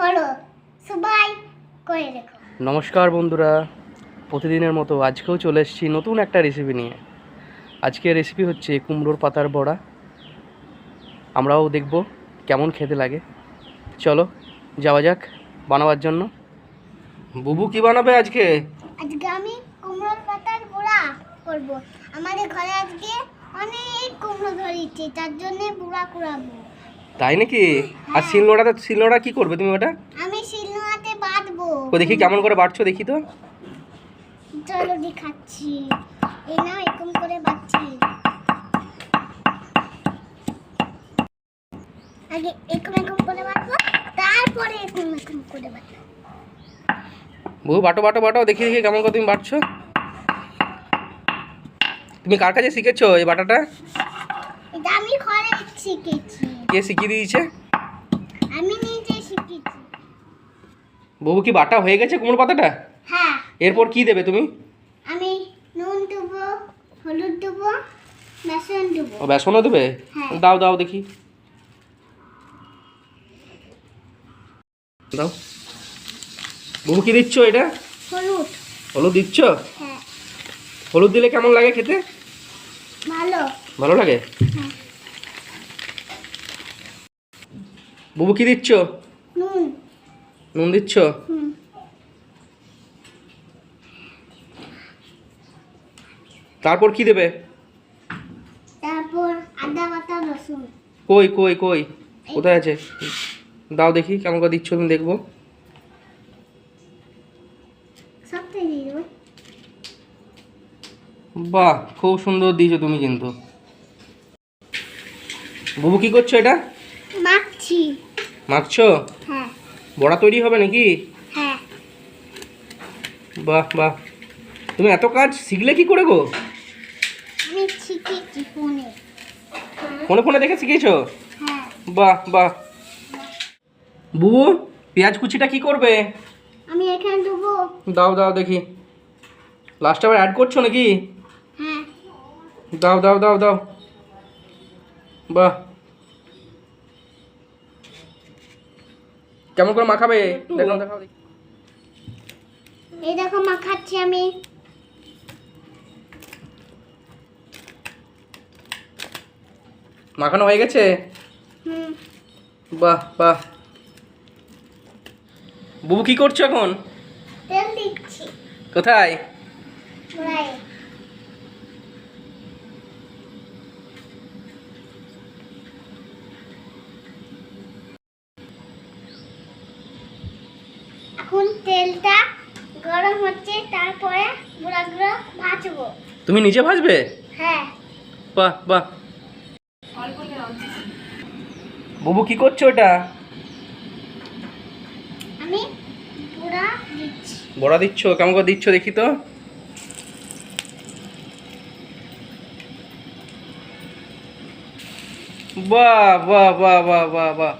Follow সবাই করে রেখো। নমস্কার বন্ধুরা। প্রতিদিনের মতো আজকেও চলে এসেছি নতুন একটা রেসিপি নিয়ে। আজকের রেসিপি হচ্ছে কুমড়োর পাতার বড়া। আমরাও দেখব কেমন খেতে লাগে। চলো যাওয়া যাক বানাবার জন্য। বুবু কি বানাবে আজকে? আজকে আমি কুমড়োর পাতার গুঁড়া করব। আমাদের ঘরে আজকে অনেক কুমড়ো ধরেছে তার জন্য বুড়া কুড়াবো। তাই নাকি? আর শিলনোড়াতে শিলনোড়া কি করবে তুমি ওটা? আমি শিলনোড়াতে বাঁধবো। ও দেখি কেমন করে বাড়ছো দেখি তো। চলো দেখাচ্ছি। এই নাও এরকম করে বাচ্ছি আগে এরকম এরকম করে বাঁধবো তারপরে এরকম এরকম করে বাঁধবো। বুবু বাটো বাটো বাটো দেখি দেখি কেমন করে তুমি বাড়ছো তুমি কার কাছে শিখেছো এই বাটাটা? এটা আমি ঘরে শিখেছি। কে শিখিয়ে দিয়েছে? আমি নিজে শিখেছি। বুবু কি বাটা হয়ে গেছে কুমড়ো পাতাটা? হ্যাঁ। এরপর কি দেবে তুমি? আমি নুন দেবো হলুদ দেবো বেসন দেবো। ও বেসনও দেবে? হ্যাঁ। দাও দাও দেখি। দাও। বুবু কি দিচ্ছ এটা? হলুদ। হলুদ দিচ্ছ? হ্যাঁ। হলুদ দিলে কেমন লাগে খেতে? ভালো। ভালো লাগে? হ্যাঁ। বুবু কি দিচ্ছ? নুন। দিচ্ছ? তারপর কি দেবে? তারপর আদা বাটা রসুন। কই কই কই? কোথায় আছে? দাও দেখি কেমন করে দিচ্ছ তুমি দেখব। বাহ খুব সুন্দর দিয়েছ তুমি কিন্তু। বুবু কি করছ এটা? মাখছি। মাখছো? হ্যাঁ। বড়া তৈরি হবে নাকি? হ্যাঁ। বাহ বাহ। তুমি এত কাজ শিখলে কি করে গো? আমি শিখেছি ফোনে। ফোনে ফোনে দেখে শিখেছো? হ্যাঁ। বাহ বাহ। বুবু পেঁয়াজ কুচিটা কি করবে? আমি এখানে দেবো। দাও দাও দেখি। লাস্টে আবার অ্যাড করছ নাকি? হ্যাঁ। দাও দাও দাও দাও। বাহ। কেমন করে মাখাবে? দেখো দেখাও এই দেখো মাখাচ্ছি আমি। মাখানো হয়ে গেছে? বাহ বাহ। বুবু কি করছ এখন? তেল দিচ্ছি। কোথায়? এখন তেলটা গরম হচ্ছে তারপরে ভাজবো। তুমি নিজে ভাজবে? হ্যাঁ। বাহ বাহ। বুবু কি করছ এটা? আমি দিচ্ছি। বড়া দিচ্ছ? কেমন করে দিচ্ছ দেখি তো। বাহ বাহ বাহ বাহ বাহ বাহ।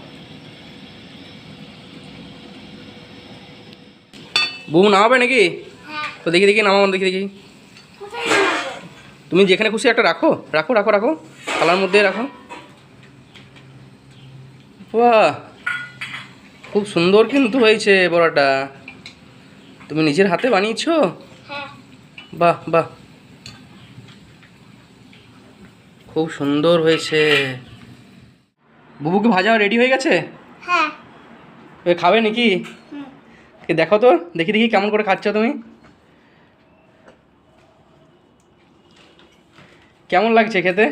বউ নামাবে নাকি? হ্যাঁ। তো দেখি দেখি নামাবো দেখি দেখি। তুমি যেখানে খুশি একটা রাখো রাখো রাখো রাখো। থালার মধ্যে রাখো। বাহ! খুব সুন্দর কিন্তু হয়েছে বড়াটা তুমি নিজের হাতে বানিয়েছো? হ্যাঁ। বাহ বাহ। খুব সুন্দর হয়েছে। বুবুকে ভাজা রেডি হয়ে গেছে? হ্যাঁ। খাবে নাকি? এ দেখো তো দেখি দেখি কেমন করে খাচ্ছ তুমি। কেমন লাগছে খেতে?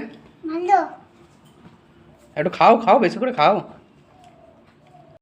একটু খাও খাও বেশি করে খাও।